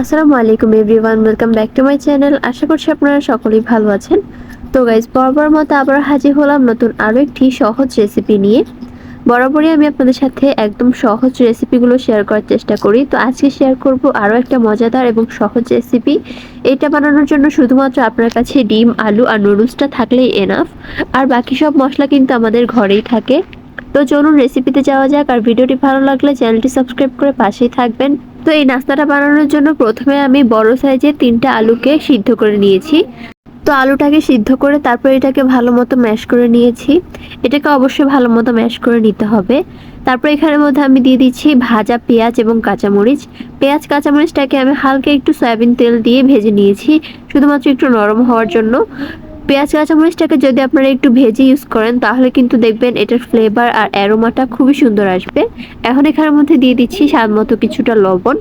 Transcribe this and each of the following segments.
আসসালামু আলাইকুম everyone welcome back to my channel আশা করছি আপনারা সকলেই ভালো আছেন। তো গাইজ বরাবর মতো আবার হাজির হলাম নতুন আরও একটি সহজ রেসিপি নিয়ে। বরাবরই আমি আপনাদের সাথে একদম সহজ রেসিপিগুলো শেয়ার করার চেষ্টা করি। তো আজকে শেয়ার করব আরও একটা মজাদার এবং সহজ রেসিপি এটা বানানোর জন্য শুধুমাত্র আপনার কাছে ডিম, আলু আর নুডলসটা থাকলেই এনাফ আর বাকি সব মশলা কিন্তু আমাদের ঘরেই থাকে। তো চলুন রেসিপিতে যাওয়া যাক আর ভিডিওটি ভালো লাগলে চ্যানেলটি সাবস্ক্রাইব করে পাশেই থাকবেন। তো এই নাস্তাটা বানানোর জন্য প্রথমে আমি বড় সাইজের তিনটা আলুকে সিদ্ধ করে নিয়েছি। তো আলুটাকে সিদ্ধ করে তারপর এটাকে ভালো মতো ম্যাশ করে নিয়েছি। এটাকে অবশ্যই ভালো মতো ম্যাশ করে নিতে হবে। তারপর এখানের মধ্যে আমি দিয়ে দিচ্ছি ভাজা পেঁয়াজ এবং কাঁচামরিচ। পেঁয়াজ, কাঁচামরিচটাকে আমি হালকা একটু সয়াবিন তেল দিয়ে ভেজে নিয়েছি, শুধুমাত্র একটু নরম হওয়ার জন্য। পেঁয়াজ কাঁচামরিচটাকে যদি আপনারা একটু ভেজে ইউজ করেন, তাহলে কিন্তু দেখবেন এটার ফ্লেভার আর অ্যারোমাটা খুবই সুন্দর আসবে। এখন এখানের মধ্যে দিয়ে দিচ্ছি স্বাদ মতো কিছুটা লবণ।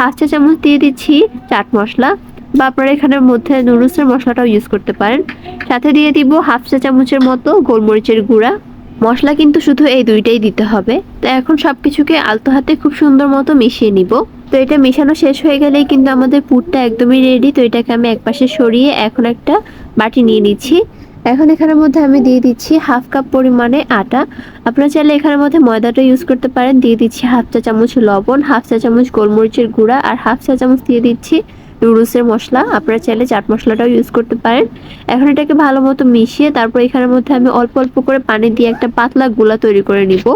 হাফ চা চামচ দিয়ে দিচ্ছি চাট মশলা বা আপনারা এখানের মধ্যে নুডলসের মশলাটাও ইউজ করতে পারেন। সাথে দিয়ে দিব হাফ চা চামচের মতো গোলমরিচের গুঁড়া। মশলা কিন্তু শুধু এই দুইটাই দিতে হবে। তো এখন সব কিছুকে আলতো হাতে খুব সুন্দর মতো মিশিয়ে নিব। তো এটা মেশানো শেষ হয়ে গেলেই কিন্তু আমাদের পুরটা একদমই রেডি তো এটাকে আমি একপাশে সরিয়ে এখন একটা বাটি নিয়ে নিচ্ছি। এখন এখানের মধ্যে আমি দিয়ে দিচ্ছি হাফ কাপ পরিমাণে আটা। আপনারা চাইলে এখানের মধ্যে ময়দাটা ইউজ করতে পারেন। দিয়ে দিচ্ছি হাফ চা চামচ লবণ, হাফ চা চামচ গোলমরিচের গুঁড়া আর হাফ চা চামচ দিয়ে দিচ্ছি নুডলসের মশলা। আপনারা চাইলে চাট মশলাটাও ইউজ করতে পারেন। এখন এটাকে ভালো মতো মিশিয়ে তারপর এখানের মধ্যে আমি অল্প অল্প করে পানি দিয়ে একটা পাতলা গোলা তৈরি করে নিব,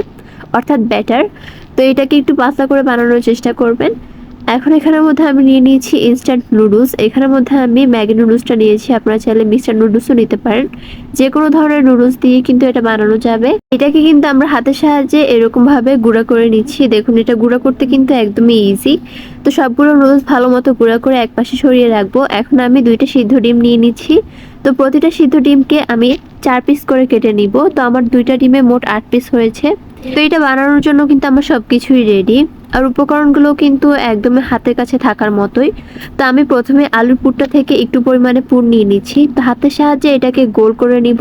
অর্থাৎ ব্যাটার তো এটাকে একটু পাতলা করে বানানোর চেষ্টা করবেন। এখন এখানের মধ্যে আমি নিয়ে নিয়েছি ইনস্ট্যান্ট নুডলস এখানের মধ্যে আমি ম্যাগি নুডলসটা নিয়েছি। আপনারা চাইলে মিক্সড নুডলসও নিতে পারেন। যে কোনো ধরনের নুডলস দিয়ে কিন্তু এটা বানানো যাবে। এটাকে কিন্তু আমরা হাতের সাহায্যে এরকমভাবে গুঁড়া করে নিচ্ছি। দেখুন, এটা গুঁড়া করতে কিন্তু একদমই ইজি তো সবগুলো নুডলস ভালো মতো গুঁড়া করে একপাশে সরিয়ে রাখব। এখন আমি দুইটা সিদ্ধ ডিম নিয়ে নিচ্ছি। তো প্রতিটা সিদ্ধ ডিমকে আমি চার পিস করে কেটে নিব। তো আমার দুইটা ডিমে মোট আট পিস হয়েছে। তো এটা বানানোর জন্য কিন্তু আমার সব কিছুই রেডি আর উপকরণগুলো কিন্তু একদমই হাতের কাছে থাকার মতোই। তো আমি প্রথমে আলুর পুরটা থেকে একটু পরিমাণে পুর নিয়ে নিচ্ছি। তো হাতের সাহায্যে এটাকে গোল করে নিব।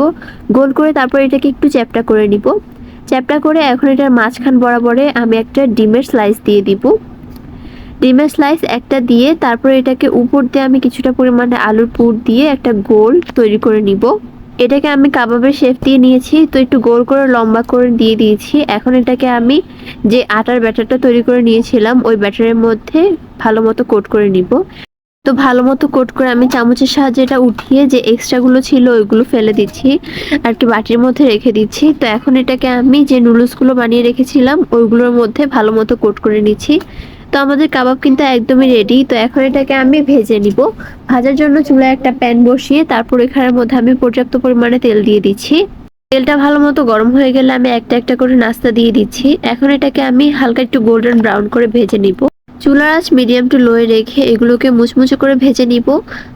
গোল করে তারপর এটাকে একটু চ্যাপটা করে নিব। চ্যাপটা করে এখন এটার মাঝখান বরাবরে আমি একটা ডিমের স্লাইস দিয়ে দিব। ডিমের স্লাইস একটা দিয়ে তারপর এটাকে উপর দিয়ে আমি কিছুটা পরিমাণে আলুর পুর দিয়ে একটা গোল তৈরি করে নিব। এটাকে আমি কাবাবের শেপ দিয়ে নিয়েছি, তো একটু গোল করে লম্বা করে দিয়ে দিয়েছি। এখন এটাকে আমি যে আটার ব্যাটারটা তৈরি করে নিয়েছিলাম, ওই ব্যাটারের মধ্যে ভালো মতো কোট করে নিব। তো ভালো মতো কোট করে আমি চামচের সাহায্যে এটা উঠিয়ে যে এক্সট্রাগুলো ছিল, ওইগুলো ফেলে দিচ্ছি, আর কি বাটির মধ্যে রেখে দিচ্ছি। তো এখন এটাকে আমি যে নুডলসগুলো বানিয়ে রেখেছিলাম, ওইগুলোর মধ্যে ভালো মতো কোট করে নিচ্ছি। তো আমাদের কাবাব কিন্তু একদমই রেডি তো এখন এটাকে আমি ভেজে নিব। ভাজার জন্য চুলায় একটা প্যান বসিয়ে তারপর এখানের মধ্যে আমি পর্যাপ্ত পরিমাণে তেল দিয়ে দিচ্ছি। তেলটা ভালো মতো গরম হয়ে গেলে আমি একটা একটা করে নাস্তা দিয়ে দিচ্ছি। এখন এটাকে আমি হালকা একটু গোল্ডেন ব্রাউন করে ভেজে নিব। চুলার আঁচ মিডিয়াম টু লোয়ে রেখে এগুলোকে মুচমুচে করে ভেজে নিব।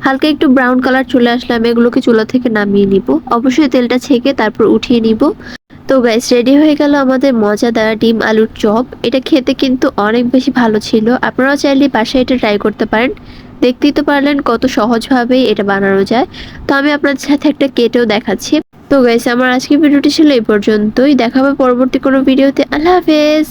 হালকা একটু ব্রাউন কালার চলে আসলে আমি এগুলোকে চুলা থেকে নামিয়ে নিব। অবশ্যই তেলটা ছেঁকে তারপর উঠিয়ে নিব। তো গাইস রেডি হয়ে গেল আমাদের মজাদার ডিম আলুর চপ। এটা খেতে কিন্তু অনেক বেশি ভালো ছিল। আপনারাও চাইলে বাসায় এটা ট্রাই করতে পারেন। দেখতেই তো পারলেন কত সহজভাবে এটা বানানো যায়। তো আমি আপনাদের সাথে একটা কেটেও দেখাচ্ছি। তো গাইস আমার আজকের ভিডিওটি ছিল এই পর্যন্তই। দেখাবে পরবর্তী কোনো ভিডিওতে। আল্লাহ হাফেজ!